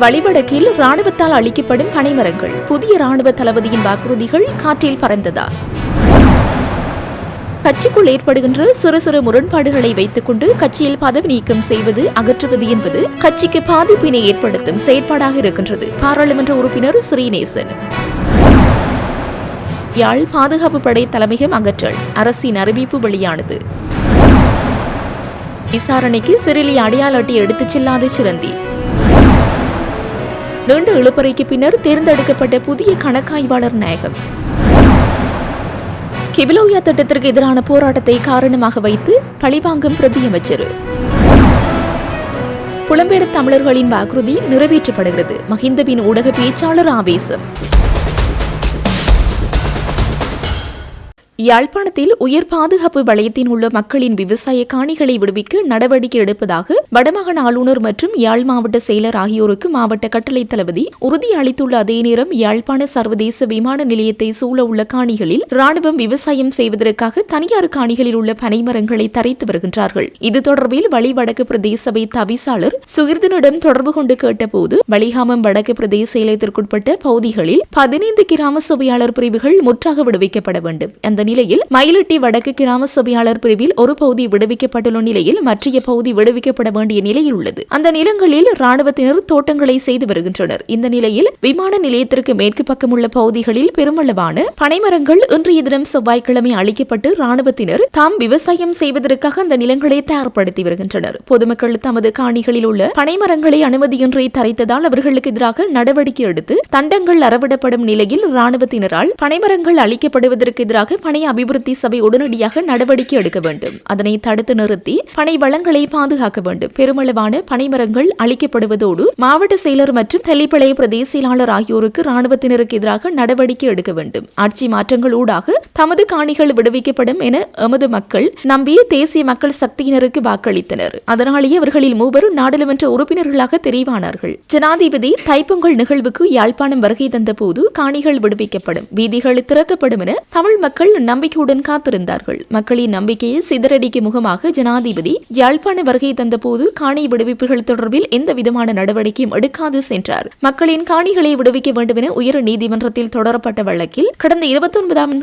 வழிவடக்கில் ராணுவத்தால் அளிக்கப்படும் பனைமரங்கள். புதிய ராணுவ தளபதியின் வாக்குறுதிகள் காற்றில் பறந்ததா? கட்சிக்குள் ஏற்படுகின்ற சிறு சிறு முரண்பாடுகளை வைத்துக் கொண்டு கட்சியில் பதவி நீக்கம் செய்வது அகற்றுவது என்பது கட்சிக்கு பாதிப்பினை ஏற்படுத்தும் செயற்பாடாக இருக்கின்றது. பாராளுமன்ற உறுப்பினர் ஸ்ரீநேசன். யாழ் பாதுகாப்பு படை தலைமையகம் அகற்றல். அரசின் அறிவிப்பு வெளியானது. விசாரணைக்கு சிறிலி அடையாள அட்டை எடுத்துச் செல்லாத சிறந்தி நீண்ட இழுப்பறைக்கு பின்னர் தேர்ந்தெடுக்கப்பட்ட புதிய கணக்காய்வாளர் நாயகம். கிபிலோயா திட்டத்திற்கு எதிரான போராட்டத்தை காரணமாக வைத்து பழிவாங்கும் பிரதியமைச்சர் புலம்பெயர் தமிழர்களின் வாக்குறுதி நிறைவேற்றப்படுகிறது. மஹிந்தவின் ஊடக பேச்சாளர் ஆவேசம். யாழ்ப்பாணத்தில் உயர் பாதுகாப்பு வலயத்தில் உள்ள மக்களின் விவசாய காணிகளை விடுவிக்க நடவடிக்கை எடுப்பதாக வடமாகாண ஆளுநர் மற்றும் யாழ் மாவட்ட செயலர் ஆகியோருக்கு மாவட்ட கட்டளை தளபதி உறுதி அளித்துள்ள அதே நேரம் யாழ்ப்பாண சர்வதேச விமான நிலையத்தை சூழ உள்ள காணிகளில் ராணுவம் விவசாயம் செய்வதற்காக தனியார் காணிகளில் உள்ள பனைமரங்களை தரைத்து வருகின்றார்கள். இது தொடர்பில் வழி வடக்கு பிரதேச சபை தவிசாளர் சுகிர்தனிடம் தொடர்பு கொண்டு கேட்டபோது வலிகாமம் வடக்கு பிரதேச செயலகத்திற்குட்பட்ட பகுதிகளில் பதினைந்து கிராம சபையாளர் பிரிவுகள் முற்றாக விடுவிக்கப்பட வேண்டும். அந்த நிலையில் மயிலட்டி வடக்கு கிராம சபையாளர் பிரிவில் ஒரு பகுதி விடுவிக்கப்பட்டுள்ள நிலையில் மற்றைய பகுதி விடுவிக்கப்பட வேண்டிய நிலையில் உள்ளது. அந்த நிலங்களில் ராணுவத்தினர் தோட்டங்களை செய்து வருகின்றனர். இந்த நிலையில் விமான நிலையத்திற்கு மேற்கு பக்கம் உள்ள பகுதிகளில் பெருமளவான பனைமரங்கள் இன்றைய தினம் செவ்வாய்க்கிழமை அளிக்கப்பட்டு ராணுவத்தினர் தாம் விவசாயம் செய்வதற்காக அந்த நிலங்களை தயார்படுத்தி வருகின்றனர். பொதுமக்கள் தமது காணிகளில் உள்ள பனைமரங்களை அனுமதியின்றி தரைத்ததால் அவர்களுக்கு எதிராக நடவடிக்கை எடுத்து தண்டங்கள் அறவிடப்படும் நிலையில் ராணுவத்தினரால் பனைமரங்கள் அளிக்கப்படுவதற்கு எதிராக பனை பனை அபிவிருத்தி சபை உடனடியாக நடவடிக்கை எடுக்க வேண்டும். அதனை தடுத்து நிறுத்தி பனை வளங்களை பாதுகாக்க வேண்டும். பெருமளவான பனைமரங்கள் அளிக்கப்படுவதோடு மாவட்ட செயலர் மற்றும் தெல்லிப்பளை பிரதேச செயலாளர் ஆகியோருக்கு ராணுவத்தினருக்கு எதிராக நடவடிக்கை எடுக்க வேண்டும். ஆட்சி மாற்றங்கள் ஊடாக தமது காணிகள் விடுவிக்கப்படும் என எமது மக்கள் நம்பி தேசிய மக்கள் சக்தியினருக்கு வாக்களித்தனர். அதனாலேயே அவர்களில் மூவரும் நாடாளுமன்ற உறுப்பினர்களாக தெரிவானார்கள். ஜனாதிபதி தைப்பொங்கல் நிகழ்வுக்கு யாழ்ப்பாணம் வருகை தந்த போது காணிகள் விடுவிக்கப்படும். வீதிகள் திறக்கப்படும் என தமிழ் மக்கள் நம்பிக்கையுடன் காத்திருந்தார்கள். மக்களின் நம்பிக்கையை சிதறடிக்கும் முகமாக ஜனாதிபதி யாழ்ப்பாண வருகை தந்தபோது காணி விடுவிப்புகள் தொடர்பில் எந்த விதமான நடவடிக்கையும் எடுக்காது சென்றார். மக்களின் காணிகளை விடுவிக்க வேண்டும் என உயர் நீதிமன்றத்தில் தொடரப்பட்ட வழக்கில் கடந்த இருபத்தி ஒன்பதாம்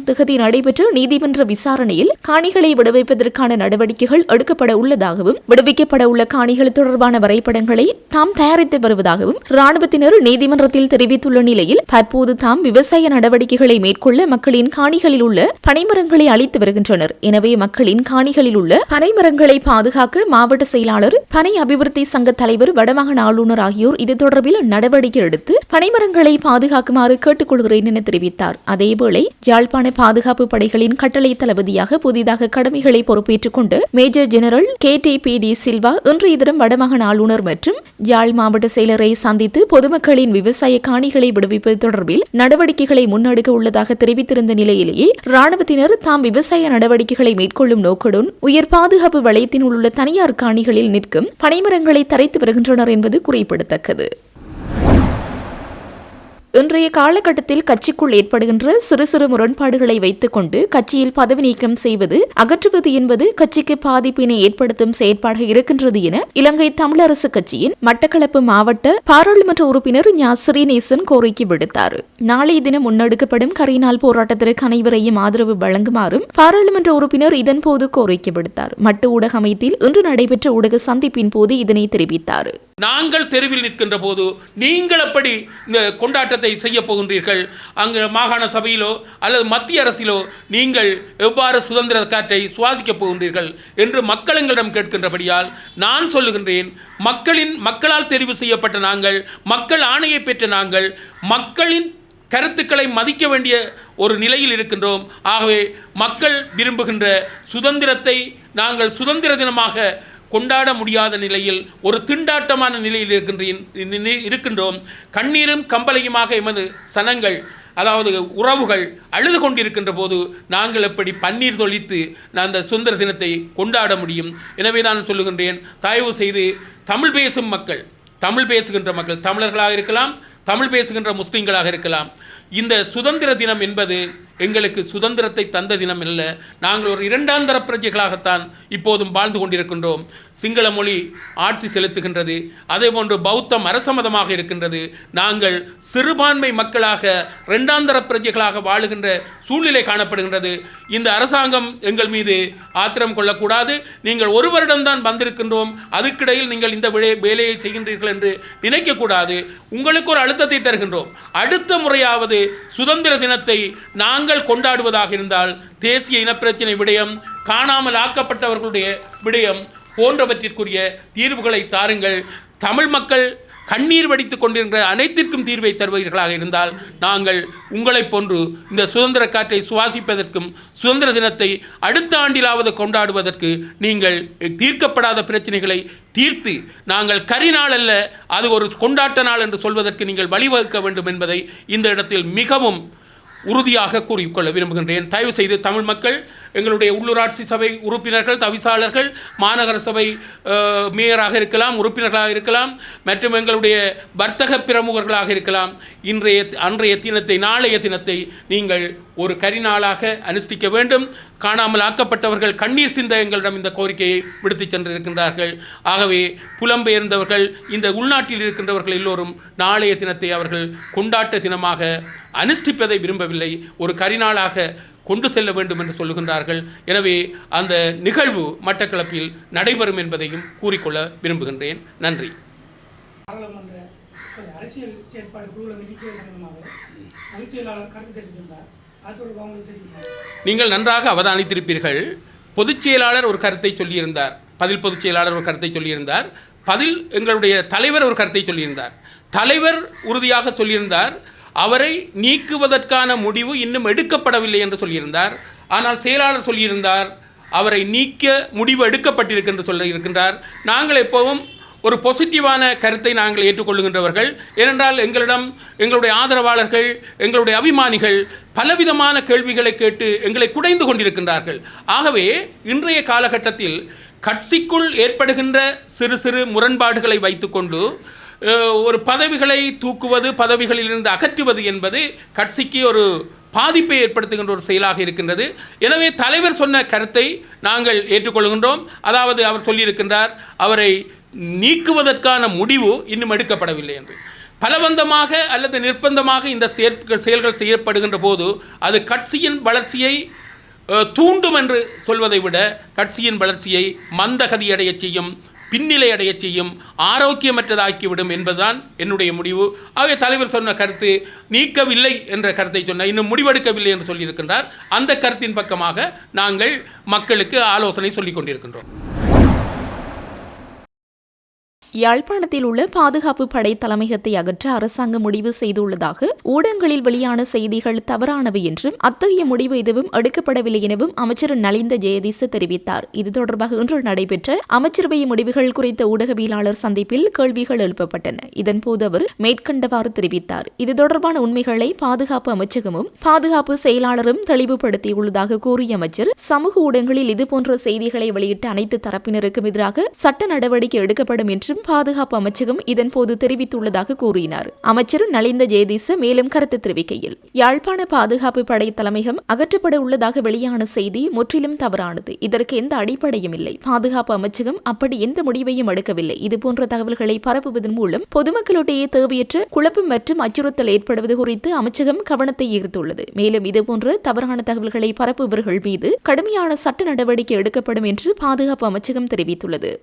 நடைபெற்ற நீதிமன்ற விசாரணையில் காணிகளை விடுவிப்பதற்கான நடவடிக்கைகள் எடுக்கப்பட உள்ளதாகவும் விடுவிக்கப்பட உள்ள காணிகள் தொடர்பான வரைபடங்களை தாம் தயாரித்து வருவதாகவும் ராணுவத்தினர் நீதிமன்றத்தில் தெரிவித்துள்ள நிலையில் தற்போது தாம் விவசாய நடவடிக்கைகளை மேற்கொள்ள மக்களின் காணிகளில் உள்ள பனைமரங்களை அழித்து வருகின்றனர். எனவே மக்களின் காணிகளில் உள்ள பனைமரங்களை பாதுகாக்க மாவட்ட செயலாளர் பனை அபிவிருத்தி சங்க தலைவர் வடமாகாண ஆளுநர் ஆகியோர் இது தொடர்பில் நடவடிக்கை எடுத்து பனைமரங்களை பாதுகாக்குமாறு கேட்டுக்கொள்கிறேன் என தெரிவித்தார். அதேவேளை யாழ்ப்பாண பாதுகாப்பு படைகளின் கட்டளை தளபதியாக புதிதாக கடமைகளை பொறுப்பேற்றுக் கொண்டு major general K D P D Silva இன்றைய தினம் வடமாகாண ஆளுநர் மற்றும் யாழ் மாவட்ட செயலரை சந்தித்து பொதுமக்களின் விவசாய காணிகளை விடுவிப்பது தொடர்பில் நடவடிக்கைகளை முன்னெடுக்க உள்ளதாக தெரிவித்திருந்த நிலையிலேயே இராணுவத்தினர் தாம் விவசாய நடவடிக்கைகளை மேற்கொள்ளும் நோக்குடன் உயர் பாதுகாப்பு வளையத்தினுள் உள்ள தனியார் காணிகளில் நிற்கும் பனைமரங்களை தரைத்து வருகின்றனர் என்பது குறிப்பிடத்தக்கது. இன்றைய காலகட்டத்தில் கட்சிக்குள் ஏற்படுகின்ற சிறு சிறு முரண்பாடுகளை வைத்துக் கொண்டு கட்சியில் பதவி நீக்கம் செய்வது அகற்றுவது என்பது கட்சிக்கு பாதிப்பினை ஏற்படுத்தும் செயற்பாடாக இருக்கின்றது என இலங்கை தமிழரசு கட்சியின் மட்டக்களப்பு மாவட்ட பாராளுமன்ற உறுப்பினர் ஞா. ஸ்ரீநேசன் கோரிக்கை விடுத்தார். நாளைய தினம் முன்னெடுக்கப்படும் கரையினால் போராட்டத்திற்கு அனைவரையும் ஆதரவு வழங்குமாறும் பாராளுமன்ற உறுப்பினர் இதன்போது கோரிக்கை விடுத்தார். மட்டு ஊடக அமைத்தில் இன்று நடைபெற்ற ஊடக சந்திப்பின் போது இதனை தெரிவித்தார். நாங்கள் தெருவில் நிற்கின்ற போது நீங்கள் அப்படி இந்த கொண்டாட்டத்தை செய்ய போகின்றீர்கள் அங்கு மாகாண சபையிலோ அல்லது மத்திய அரசிலோ நீங்கள் எவ்வாறு சுதந்திர காற்றை சுவாசிக்கப் போகின்றீர்கள் என்று மக்கள் எங்களிடம் கேட்கின்றபடியால் நான் சொல்லுகின்றேன் மக்களின் மக்களால் தெரிவு செய்யப்பட்ட நாங்கள் மக்கள் ஆணையை பெற்ற நாங்கள் மக்களின் கருத்துக்களை மதிக்க வேண்டிய ஒரு நிலையில் இருக்கின்றோம். ஆகவே மக்கள் விரும்புகின்ற சுதந்திரத்தை நாங்கள் சுதந்திர தினமாக கொண்டாட முடியாத நிலையில் ஒரு திண்டாட்டமான நிலையில் இருக்கின்ற இருக்கின்றோம். கண்ணீரும் கம்பளையுமாக எமது சனங்கள் அதாவது உறவுகள் அழுது கொண்டிருக்கின்ற போது நாங்கள் எப்படி பன்னீர் தொழித்து நான் அந்த சுதந்திர தினத்தை கொண்டாட முடியும்? எனவே தான் சொல்லுகின்றேன். தயவு செய்து தமிழ் பேசும் மக்கள் தமிழ் பேசுகின்ற மக்கள் தமிழர்களாக இருக்கலாம் தமிழ் பேசுகின்ற முஸ்லீம்களாக இருக்கலாம். இந்த சுதந்திர தினம் என்பது எங்களுக்கு சுதந்திரத்தை தந்த தினம் அல்ல. நாங்கள் ஒரு இரண்டாந்தர பிரஜைகளாகத்தான் இப்போதும் வாழ்ந்து கொண்டிருக்கின்றோம். சிங்கள மொழி ஆட்சி செலுத்துகின்றது. அதேபோன்று பௌத்தம் அரசமதமாக இருக்கின்றது. நாங்கள் சிறுபான்மை மக்களாக இரண்டாந்தர பிரஜைகளாக வாழுகின்ற சூழ்நிலை காணப்படுகின்றது. இந்த அரசாங்கம் எங்கள் மீது ஆத்திரம் கொள்ளக்கூடாது. நீங்கள் ஒரு வருடம்தான் வந்திருக்கின்றோம். அதுக்கிடையில் நீங்கள் இந்த வேலையை செய்கின்றீர்கள் என்று நினைக்கக்கூடாது. உங்களுக்கு ஒரு அழுத்தத்தை தருகின்றோம். அடுத்த முறையாவது சுதந்திர தினத்தை நாங்கள் கொண்டாடுவதாக இருந்தால் தேசிய இனப்பிரச்சினை விடயம் காணாமல் ஆக்கப்பட்டவர்களுடைய விடயம் போன்றவற்றிற்குரிய தீர்வுகளை தாருங்கள். தமிழ் மக்கள் கண்ணீர் வடித்துக் கொண்டிருக்கிற அனைத்திற்கும் தீர்வை தருவீர்களாக இருந்தால் நாங்கள் உங்களைப் போன்று இந்த சுதந்திர காற்றை சுவாசிப்பதற்கும் சுதந்திர தினத்தை அடுத்த ஆண்டிலாவது கொண்டாடுவதற்கு நீங்கள் தீர்க்கப்படாத பிரச்சனைகளை தீர்த்து நாங்கள் கரிநாள் அல்ல அது ஒரு கொண்டாட்ட நாள் என்று சொல்வதற்கு நீங்கள் வழிவகுக்க வேண்டும் என்பதை இந்த இடத்தில் மிகவும் உறுதியாக கூறிக்கொள்ள விரும்புகின்றேன். தயவு செய்து தமிழ் மக்கள் எங்களுடைய உள்ளூராட்சி சபை உறுப்பினர்கள் தவிசாளர்கள் மாநகர சபை மேயராக இருக்கலாம் உறுப்பினர்களாக இருக்கலாம் மற்றும் எங்களுடைய வர்த்தக பிரமுகர்களாக இருக்கலாம். இன்றைய அன்றைய தினத்தை நாளைய தினத்தை நீங்கள் ஒரு கரிநாளாக அனுஷ்டிக்க வேண்டும். காணாமல் ஆக்கப்பட்டவர்கள் கண்ணீர் சிந்த எங்களிடம் இந்த கோரிக்கையை விடுத்துச் சென்றிருக்கின்றார்கள். ஆகவே புலம்பெயர்ந்தவர்கள் இந்த உள்நாட்டில் இருக்கின்றவர்கள் எல்லோரும் நாளைய தினத்தை அவர்கள் கொண்டாட்ட தினமாக அனுஷ்டிப்பதை விரும்பவில்லை. ஒரு கரிநாளாக கொண்டு செல்ல வேண்டும் என்று சொல்லுகின்றார்கள். எனவே அந்த நிகழ்வு மட்டக்களப்பில் நடைபெறும் என்பதையும் கூறிக்கொள்ள விரும்புகின்றேன். நன்றி. பாராளுமன்ற அரசியல் செயற்பாடு குழுவில் நீக்கியது சம்பந்தமாக பொதுச் செயலாளர் கருத்து தெரிவித்திருந்தார். அது தொடர்பாக உங்களுக்கு தெரிவித்தார் நீங்கள் நன்றாக அவதானித்திருப்பீர்கள். பொதுச் செயலாளர் ஒரு கருத்தை சொல்லியிருந்தார். பதில் பொதுச் செயலாளர் ஒரு கருத்தை சொல்லியிருந்தார். பதில் எங்களுடைய தலைவர் ஒரு கருத்தை சொல்லியிருந்தார். தலைவர் உறுதியாக சொல்லியிருந்தார். அவரை நீக்குவதற்கான முடிவு இன்னும் எடுக்கப்படவில்லை என்று சொல்லியிருந்தார். ஆனால் செயலாளர் சொல்லியிருந்தார் அவரை நீக்க முடிவு எடுக்கப்பட்டிருக்கு என்று சொல்லியிருக்கின்றார் நாங்கள் எப்போவும் ஒரு பொசிட்டிவான கருத்தை நாங்கள் ஏற்றுக்கொள்ளுகின்றவர்கள். ஏனென்றால் எங்களிடம் எங்களுடைய ஆதரவாளர்கள் எங்களுடைய அபிமானிகள் பலவிதமான கேள்விகளை கேட்டு எங்களை குடைந்து கொண்டிருக்கின்றார்கள். ஆகவே இன்றைய காலகட்டத்தில் கட்சிக்குள் ஏற்படுகின்ற சிறு சிறு முரண்பாடுகளை வைத்துக்கொண்டு ஒரு பதவிகளை தூக்குவது பதவிகளிலிருந்து அகற்றுவது என்பது கட்சிக்கு ஒரு பாதிப்பை ஏற்படுத்துகின்ற ஒரு செயலாக இருக்கின்றது. எனவே தலைவர் சொன்ன கருத்தை நாங்கள் ஏற்றுக்கொள்கின்றோம். அதாவது அவர் சொல்லியிருக்கின்றார் அவரை நீக்குவதற்கான முடிவு இன்னும் எடுக்கப்படவில்லை என்று. பலவந்தமாக அல்லது நிர்பந்தமாக இந்த செயல்கள் செய்யப்படுகின்ற போது அது கட்சியின் வளர்ச்சியை தூண்டும் என்று சொல்வதை விட கட்சியின் வளர்ச்சியை மந்தகதியடைய செய்யும் பின்னிலை அடையச் செய்யும் ஆரோக்கியமற்றதாக்கிவிடும் என்பதுதான் என்னுடைய முடிவு. ஆகவே தலைவர் சொன்ன கருத்து நீக்கவில்லை என்ற கருத்தை சொன்ன இன்னும் முடிவெடுக்கவில்லை என்று சொல்லியிருக்கின்றார். அந்த கருத்தின் பக்கமாக நாங்கள் மக்களுக்கு ஆலோசனை சொல்லிக் கொண்டிருக்கின்றோம் யாழ்ப்பாணத்தில் உள்ள பாதுகாப்பு படை தலைமையகத்தை அகற்ற அரசாங்கம் முடிவு செய்துள்ளதாக ஊடகங்களில் வெளியான செய்திகள் தவறானவை என்றும் அத்தகைய முடிவு எதுவும் எடுக்கப்படவில்லை எனவும் அமைச்சர் நலிந்த ஜெயதீச தெரிவித்தார். இது தொடர்பாக இன்று நடைபெற்ற அமைச்சரவை முடிவுகள் குறித்த ஊடகவியலாளர் சந்திப்பில் கேள்விகள் எழுப்பப்பட்டன. இதன்போது அவர் மேற்கண்டவாறு தெரிவித்தார். இது தொடர்பான உண்மைகளை பாதுகாப்பு அமைச்சகமும் பாதுகாப்பு செயலாளரும் தெளிவுபடுத்தியுள்ளதாக கூறிய அமைச்சர் சமூக ஊடகங்களில் இதுபோன்ற செய்திகளை வெளியிட்ட அனைத்து தரப்பினருக்கும் எதிராக சட்ட நடவடிக்கை எடுக்கப்படும் என்றும் பாதுகாப்பு அமைச்சகம் இதன்போது தெரிவித்துள்ளதாக கூறினார். அமைச்சர் நலிந்த ஜெயதீச மேலும் கருத்து தெரிவிக்கையில் யாழ்ப்பாண பாதுகாப்பு படை தலைமையகம் அகற்றப்பட உள்ளதாக வெளியான செய்தி முற்றிலும் தவறானது. இதற்கு எந்த அடிப்படையும் இல்லை. பாதுகாப்பு அமைச்சகம் அப்படி எந்த முடிவையும் எடுக்கவில்லை. இதுபோன்ற தகவல்களை பரப்புவதன் மூலம் பொதுமக்களிடையே தேவையற்ற குழப்பம் மற்றும் அச்சுறுத்தல் ஏற்படுவது குறித்து அமைச்சகம் கவனத்தை ஈர்த்துள்ளது. மேலும் இதுபோன்ற தவறான தகவல்களை பரப்புபவர்கள் மீது கடுமையான சட்ட நடவடிக்கை எடுக்கப்படும் என்று பாதுகாப்பு அமைச்சகம் தெரிவித்துள்ளது.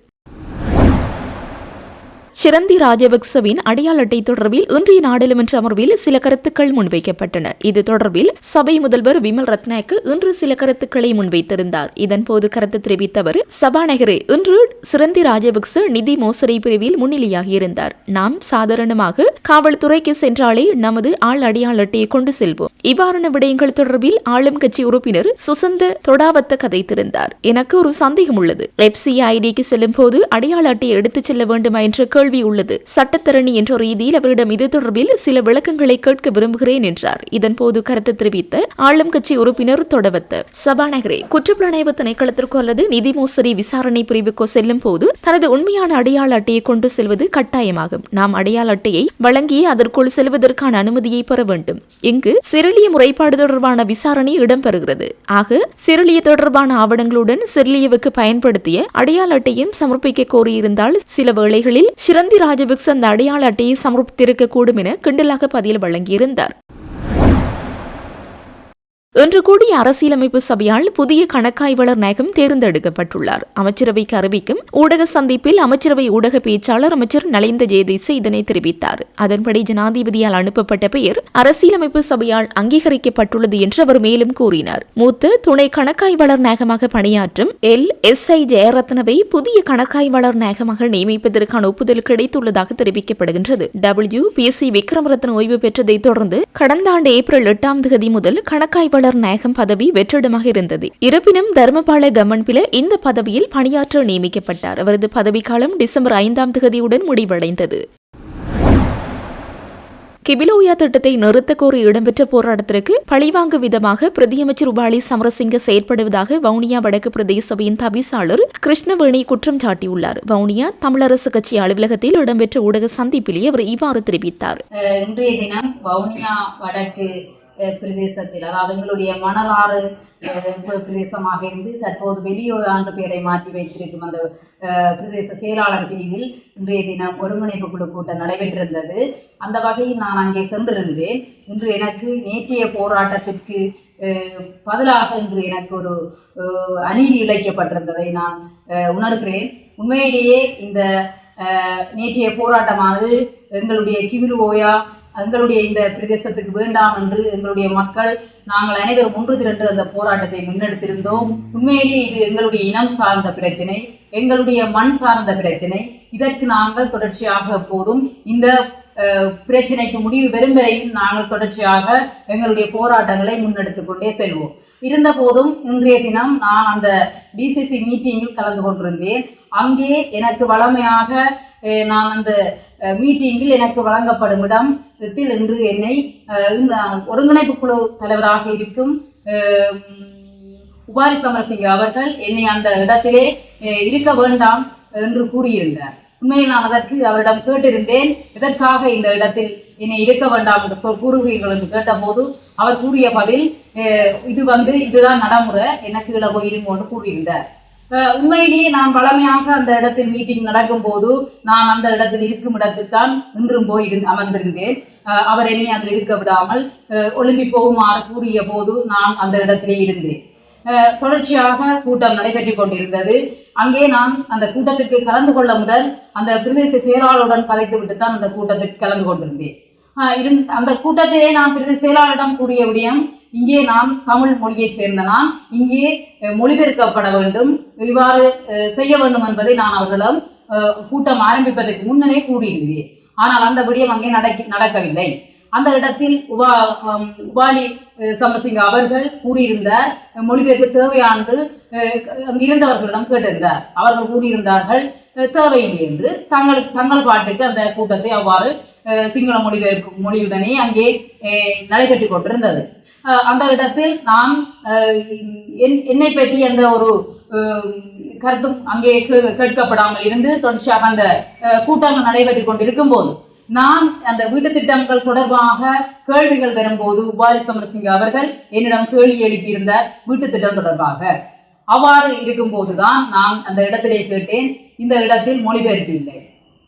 சிரந்தி ராஜபக்சவின் அடையாள அட்டை தொடர்பில் இன்றைய நாடாளுமன்ற அமர்வில் சில கருத்துக்கள் முன்வைக்கப்பட்டன. இது தொடர்பில் சபை முதல்வர் விமல் ரத்னாக்கு இன்று சில கருத்துக்களை முன்வைத்திருந்தார். இதன்போது கருத்து தெரிவித்தவர் சபாநகரே சபாநாயகரே இன்று சிரந்தி ராஜபக்ச நிதி மோசடி பிரிவில் முன்னிலையாகியிருந்தார். நாம் சாதாரணமாக காவல்துறைக்கு சென்றாலே நமது ஆள் அடையாள அட்டையை கொண்டு செல்வோம். இவ்வாறான விடயங்கள் தொடர்பில் ஆளும் கட்சி உறுப்பினர் சுசந்த தொடாவத்த கதைத்திருந்தார். எனக்கு ஒரு சந்தேகம் உள்ளது. எப்சி ஐடிக்கு செல்லும் போது அடையாள அட்டையை எடுத்துச் செல்ல வேண்டுமா என்ற கேள்வி உள்ளது. சட்டத்தரணி என்ற ரீதியில் அவரிடம் இது தொடர்பில் சில விளக்கங்களை கேட்க விரும்புகிறேன் என்றார். இதன்போது கருத்து தெரிவித்த ஆளும் கட்சி உறுப்பினர் தொடவத்த. சபாநகரே குற்றப்புலனாய்வு திணைக்களத்திற்கோ அல்லது நிதி மோசடி விசாரணை பிரிவுக்கோ செல்லும் போது தனது உண்மையான அடையாள அட்டையை கொண்டு செல்வது கட்டாயமாகும். நாம் அடையாள அட்டையை வழங்கி அதற்குள் செல்வதற்கான அனுமதியை பெற வேண்டும். இங்கு சிறுலிய முறைப்பாடு தொடர்பான விசாரணை இடம்பெறுகிறது. ஆக சிறுலிய தொடர்பான ஆவணங்களுடன் சிறிலியவுக்கு பயன்படுத்திய அடையாள அட்டையும் சமர்ப்பிக்க கோரியிருந்தால் சில வேளைகளில் சிரந்தி ராஜபக்ச அந்த அடையாள அட்டையை சமர்ப்பித்திருக்க கூடும் என கிண்டலாக பதில் வழங்கியிருந்தார். இன்று கூடிய அரசியலமைப்பு சபையால் புதிய கணக்காய்வாளர் நாயகம் தேர்ந்தெடுக்கப்பட்டுள்ளார். அமைச்சரவைக்கு அறிவிக்கும் ஊடக சந்திப்பில் அமைச்சரவை ஊடக பேச்சாளர் அமைச்சர் நலிந்த ஜெயதேச இதனை தெரிவித்தார். அதன்படி ஜனாதிபதியால் அனுப்பப்பட்ட பெயர் அரசியலமைப்பு சபையால் அங்கீகரிக்கப்பட்டுள்ளது என்று அவர் மேலும் கூறினார். மூத்த துணை கணக்காய்வாளர் நாயகமாக பணியாற்றும் எல். எஸ். ஐ. ஜெயரத்னவை புதிய கணக்காய்வாளர் நாயகமாக நியமிப்பதற்கான ஒப்புதல் கிடைத்துள்ளதாக தெரிவிக்கப்படுகின்றது. டபிள்யூ. பி. சி. விக்ரமரத்ன ஓய்வு பெற்றதைத் தொடர்ந்து கடந்த ஆண்டு ஏப்ரல் எட்டாம் தேதி முதல் கணக்காய்வாளர் நாயகம் பதவி வெற்றிடமாக இருந்தது. இருப்பினும் தர்மபால கமன்பில இந்த பதவியில் பணியாற்ற நியமிக்கப்பட்டார். அவரது பதவிக்காலம் டிசம்பர் ஐந்தாம் தேதியுடன் முடிவடைந்தது. கிபிலோயா திட்டத்தை நிறுத்த கோரி இடம்பெற்ற போராட்டத்திற்கு பழிவாங்கு விதமாக பிரதியமைச்சர் உபாலி சமரசிங்க செயற்படுவதாக வவுனியா வடக்கு பிரதேச சபையின் தவிசாளர் கிருஷ்ணவேணி குற்றம் சாட்டியுள்ளார். வவுனியா தமிழரசு கட்சி அலுவலகத்தில் இடம்பெற்ற ஊடக சந்திப்பிலேயே அவர் இவ்வாறு தெரிவித்தார். இன்றைய தினம் வவுனியா வடக்கு பிரதேசத்தில் அதாவது எங்களுடைய மணலாறு பிரதேசமாக இருந்து தற்போது வெளியோர் பெயரை மாற்றி வைத்திருக்கும் அந்த பிரதேச செயலாளர் பிரிவில் இன்றைய தினம் ஒருங்கிணைப்பு குழு கூட்டம் நடைபெற்றிருந்தது. அந்த வகையில் நான் அங்கே சென்றிருந்தேன். இன்று எனக்கு நேற்றைய போராட்டத்திற்கு பதிலாக இன்று எனக்கு ஒரு அநீதி இழைக்கப்பட்டிருந்ததை நான் உணர்கிறேன். உண்மையிலேயே இந்த நேற்றைய போராட்டமானது எங்களுடைய கிவிரு ஓயா எங்களுடைய இந்த பிரதேசத்துக்கு வேண்டாம் என்று எங்களுடைய மக்கள் நாங்கள் அனைவரும் ஒன்று திரண்டு அந்த போராட்டத்தை முன்னெடுத்திருந்தோம். உண்மையிலேயே இது எங்களுடைய இனம் சார்ந்த பிரச்சனை எங்களுடைய மண் சார்ந்த பிரச்சனை. இதற்கு நாங்கள் தொடர்ச்சியாக எப்போதும் இந்த பிரச்சனைக்கு முடிவு பெறும் வரையில் நாங்கள் தொடர்ச்சியாக எங்களுடைய போராட்டங்களை முன்னெடுத்து கொண்டே செல்வோம். இருந்த போதும் இன்றைய தினம் நான் அந்த டிசிசி மீட்டிங்கில் கலந்து கொண்டிருந்தேன். அங்கே எனக்கு வளமையாக நான் அந்த மீட்டிங்கில் எனக்கு வழங்கப்படும் இடம் இடத்தில் இன்று என்னை ஒருங்கிணைப்பு குழு தலைவராக இருக்கும் உபாரி சமரசிங்க அவர்கள் என்னை அந்த இடத்திலே இருக்க வேண்டாம் என்று கூறியிருந்தார். உண்மையில் நான் அதற்கு அவரிடம் கேட்டிருந்தேன். எதற்காக இந்த இடத்தில் என்னை இருக்க வேண்டாம் என்று கூறுகிறீர்கள் என்று கேட்டபோது அவர் கூறிய பதில் இது வந்து இதுதான் நடைமுறை எனக்கு இட போய் இருங்கோன்னு கூறியிருந்தார். உண்மையிலேயே நான் பழமையாக அந்த இடத்தில் மீட்டிங் நடக்கும் போது நான் அந்த இடத்தில் இருக்கும் இடத்தில் தான் இன்றும் போய் இருந்து அமர்ந்திருந்தேன். அவர் என்னை அதில் இருக்க விடாமல் அஹ், ஒலிம்பி போகுமாறு கூறிய போது நான் அந்த இடத்திலே இருந்தேன். தொடர்ச்சியாக கூட்டம் நடைபெற்றுக் கொண்டிருந்தது. அங்கே நான் அந்த கூட்டத்திற்கு கலந்து கொள்ள முதல் அந்த பிரதேச செயலாளருடன் கலைத்து விட்டு தான் அந்த கூட்டத்திற்கு கலந்து கொண்டிருந்தேன். இருந் அந்த கூட்டத்திலே நான் பிரதேச செயலாளரிடம் கூறிய விடயம் இங்கே நான் தமிழ் மொழியை சேர்ந்த நான் இங்கே மொழிபெயர்க்கப்பட வேண்டும் இவ்வாறு செய்ய வேண்டும் என்பதை நான் அவர்களிடம் கூட்டம் ஆரம்பிப்பதற்கு முன்னரே கூறியிருந்தேன். ஆனால் அந்த விடயம் அங்கே நடக்க நடக்கவில்லை. அந்த இடத்தில் உபா உபாலி அஹ், அவர்கள் கூறியிருந்த அஹ், மொழிபெயர்ப்பு அங்கு இருந்தவர்களிடம் கேட்டிருந்தார். அவர்கள் கூறியிருந்தார்கள் தேவையில்லை என்று. தங்களுக்கு தங்கள் பாட்டுக்கு அந்த கூட்டத்தை அவ்வாறு சிங்கள மொழிபெயர்ப்பு மொழியுடனே அங்கே நடைபெற்று கொண்டிருந்தது. அந்த இடத்தில் நான் என்- என்னை பற்றி அந்த ஒரு கருத்தும் அங்கே கே- கேட்கப்படாமல் இருந்து தொடர்ச்சியாக அந்த கூட்டங்கள் நடைபெற்று கொண்டிருக்கும் போது நான் அந்த வீட்டு திட்டங்கள் தொடர்பாக கேள்விகள் வரும்போது உபாரி சமரசிங்க அவர்கள் என்னிடம் கேள்வி எழுப்பியிருந்தார் வீட்டு திட்டம் தொடர்பாக. அவ்வாறு இருக்கும்போதுதான் நான் அந்த இடத்திலே கேட்டேன். இந்த இடத்தில் மொழிபெயர்ப்பு இல்லை.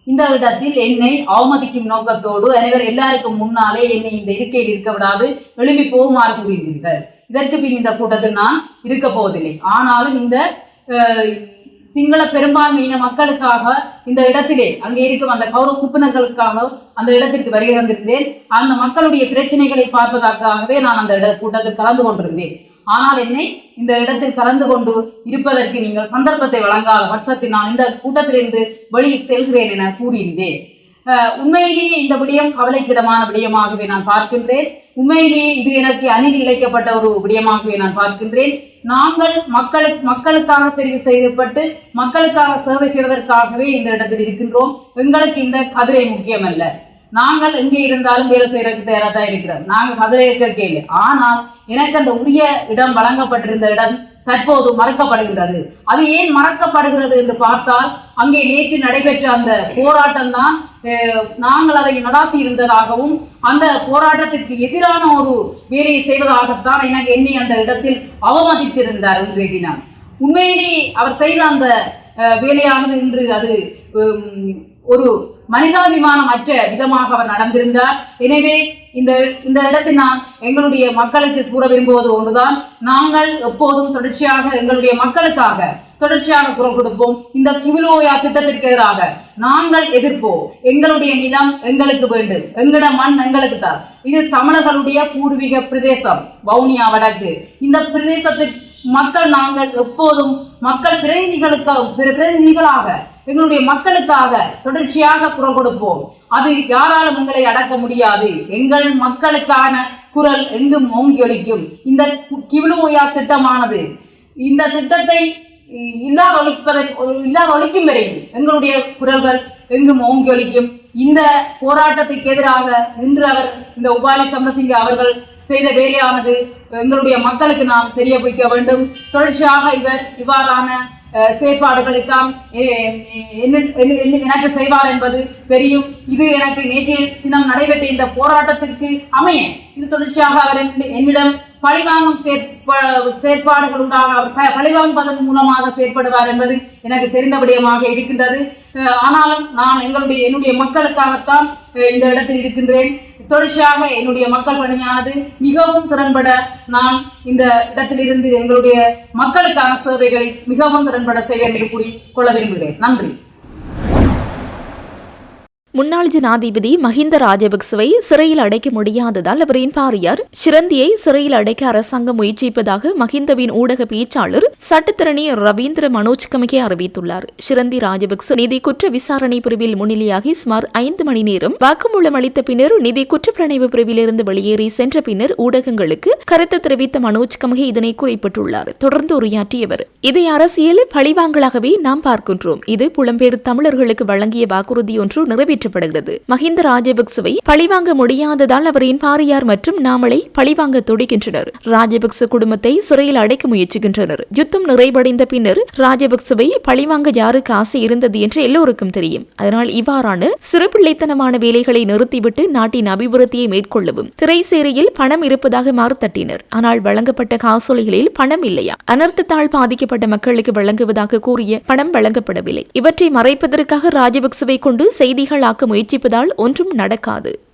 இந்த இடத்தில் என்னை அவமதிக்கும் நோக்கத்தோடு அனைவர் எல்லாருக்கும் முன்னாலே என்னை இந்த இருக்கையில் இருக்க விடாது எழுப்பி போகுமாறு கூறியிருந்தீர்கள். இதற்கு பின் இந்த கூட்டத்தில் நான் இருக்க போவதில்லை. ஆனாலும் இந்த சிங்கள பெரும்பான்மையின மக்களுக்காக இந்த இடத்திலே அங்கே இருக்கும் அந்த கௌரவ உறுப்பினர்களுக்காக அந்த இடத்திற்கு வருகை வந்திருந்தேன் அந்த மக்களுடைய பிரச்சனைகளை பார்ப்பதற்காகவே நான் அந்த இட கூட்டத்தில் கலந்து கொண்டிருந்தேன். ஆனால் என்னை இந்த இடத்தில் கலந்து கொண்டு இருப்பதற்கு நீங்கள் சந்தர்ப்பத்தை வழங்காத பட்சத்தில் நான் இந்த கூட்டத்திலிருந்து வெளியில் செல்கிறேன் என கூறியிருந்தேன். உண்மையிலேயே இந்த விடயம் கவலைக்கிடமான விடயமாகவே நான் பார்க்கின்றேன். உண்மையிலேயே இது எனக்கு அநீதி இழைக்கப்பட்ட ஒரு விடயமாகவே நான் பார்க்கின்றேன். நாங்கள் மக்களுக்கு மக்களுக்காக தெரிவு செய்யப்பட்டு மக்களுக்காக சேவை செய்வதற்காகவே இந்த இடத்தில் இருக்கின்றோம். எங்களுக்கு இந்த கதிரை முக்கியமல்ல. நாங்கள் எங்கே இருந்தாலும் வேலை செய்யறதுக்கு தயாராக தான் இருக்கிறோம். நாங்கள் கதிரை கேள்வி ஆனால் எனக்கு அந்த உரிய இடம் வழங்கப்பட்டிருந்த இடம் தற்போது மறக்கப்படுகின்றது. அது ஏன் மறக்கப்படுகிறது என்று பார்த்தால் அங்கே நேற்று நடைபெற்ற அந்த போராட்டம் தான் நாங்கள் அதை நடாத்தி இருந்ததாகவும் அந்த போராட்டத்திற்கு எதிரான ஒரு வேலையை செய்வதாகத்தான் எனக்கு என்னை அந்த இடத்தில் அவமதித்திருந்தார் இன்றைய தினம். உண்மையிலே அவர் செய்த அந்த அஹ், வேலையானது இன்று அது உம், ஒரு மனிதாபிமானம் அற்ற விதமாக அவர் நடந்திருந்தார். எனவே இந்த இந்த இடத்தில் நான் எங்களுடைய மக்களுக்கு கூற விரும்புவது ஒன்றுதான். நாங்கள் எப்போதும் தொடர்ச்சியாக எங்களுடைய மக்களுக்காக தொடர்ச்சியாக குரல் கொடுப்போம். இந்த கிவிலோயா திட்டத்திற்கு எதிராக நாங்கள் எதிர்ப்போம். எங்களுடைய நிலம் எங்களுக்கு வேண்டும். எங்கட மண் எங்களுக்கு தான் இது தமிழர்களுடைய பூர்வீக பிரதேசம் வவுனியா வடக்கு. இந்த பிரதேசத்துக்கு மக்கள் நாங்கள் எப்போதும் மக்கள் பிரதிநிதிகளுக்கு பிரதிநிதிகளாக எங்களுடைய மக்களுக்காக தொடர்ச்சியாக குரல் கொடுப்போம். அது யாராலும் எங்களை அடக்க முடியாது. எங்கள் மக்களுக்கான குரல் எங்கும் ஓங்கி ஒலிக்கும். இந்த கு- திட்டமானது இந்த திட்டத்தை இல்லாத ஒழிப்பதை இல்லாத ஒழிக்கும் வரை எங்களுடைய குரல்கள் எங்கும் ஓங்கி ஒலிக்கும். இந்த போராட்டத்துக்கு எதிராக இன்று அவர் இந்த உபாலி சம்பசிங்க அவர்கள் செய்த வேலையானது எங்களுடைய மக்களுக்கு நாம் தெரிய வைக்க வேண்டும். தொடர்ச்சியாக இவர் இவ்வாறான அஹ், செயற்பாடுகளைத்தான் என்ன- என்ன- என்ன- எனக்கு செய்வார் என்பது தெரியும். இது எனக்கு நேற்றைய தினம் நடைபெற்ற இந்த போராட்டத்திற்கு அமைய. இது தொடர்ச்சியாக அவர் என்னிடம் பழிவாங்கும் செயற்பாடுகள் உண்டாக அவர் பழிவாங்குவதன் மூலமாக செயற்படுவார் என்பது எனக்கு தெரிந்த விடயமாக இருக்கின்றது. ஆனாலும் நான் எங்களுடைய என்னுடைய மக்களுக்காகத்தான் இந்த இடத்தில் இருக்கின்றேன். தொடர்ச்சியாக என்னுடைய மக்கள் பணியானது மிகவும் திறன்பட நான் இந்த இடத்திலிருந்து எங்களுடைய மக்களுக்கான சேவைகளை மிகவும் திறன்பட செய்வேன் என்று கூறி கொள்ள விரும்புகிறேன். நன்றி. முன்னாள் ஜனாதிபதி மஹிந்த ராஜபக்சவை சிறையில் அடைக்க முடியாததால் அவரின் பாரியார் ஷிரந்தியை சிறையில் அடைக்க அரசாங்கம் முயற்சிப்பதாக மஹிந்தவின் ஊடக பேச்சாளர் சட்டத்தரணி ரவீந்திர மனோஜ் கமிகே அறிவித்துள்ளார். ஷிரந்தி ராஜபக்ச நிதி குற்ற விசாரணை பிரிவில் முன்னிலையாகி சுமார் ஐந்து மணி நேரம் வாக்குமூலம் அளித்த பின்னர் நிதி குற்றப்பிரணைவு பிரிவிலிருந்து வெளியேறி சென்ற பின்னர் ஊடகங்களுக்கு கருத்து தெரிவித்த மனோஜ் கமிகே இதனை குறிப்பிட்டுள்ளார். தொடர்ந்து உரையாற்றியவர் இதை அரசியல் பழிவாங்கலாகவே நாம் பார்க்கின்றோம். இது புலம்பெயர் தமிழர்களுக்கு வழங்கிய வாக்குறுதி ஒன்று நிறைவேற்றப்படுகிறது மஹிந்த ராஜபக்சவை பழிவாங்க முடியாததால் அவரின் பாரியார் மற்றும் நாமளை பழிவாங்க துடிக்கின்றனர். ராஜபக்ச குடும்பத்தை சிறையில் அடைக்க முயற்சிக்கின்றனர். யுத்தம் நிறைவடைந்த பின்னர் ராஜபக்சவை பழிவாங்க யாருக்கு ஆசை இருந்தது என்று எல்லோருக்கும் தெரியும். அதனால் இவ்வாறான சிறுபிள்ளைத்தனமான வேலைகளை நிறுத்திவிட்டு நாட்டின் அபிவிருத்தியை மேற்கொள்ளவும் திரைசேரியில் பணம் இருப்பதாக மாறுத்தட்டினர் ஆனால் வழங்கப்பட்ட காசோலைகளில் பணம் இல்லையா? அனர்த்தத்தால் பாதிக்கப்பட்ட மக்களுக்கு வழங்குவதாக கூறிய பணம் வழங்கப்படவில்லை. இவற்றை மறைப்பதற்காக ராஜபக்சவை கொண்டு செய்திகள் ஆக்க முயற்சிப்பதால் ஒன்றும் நடக்காது.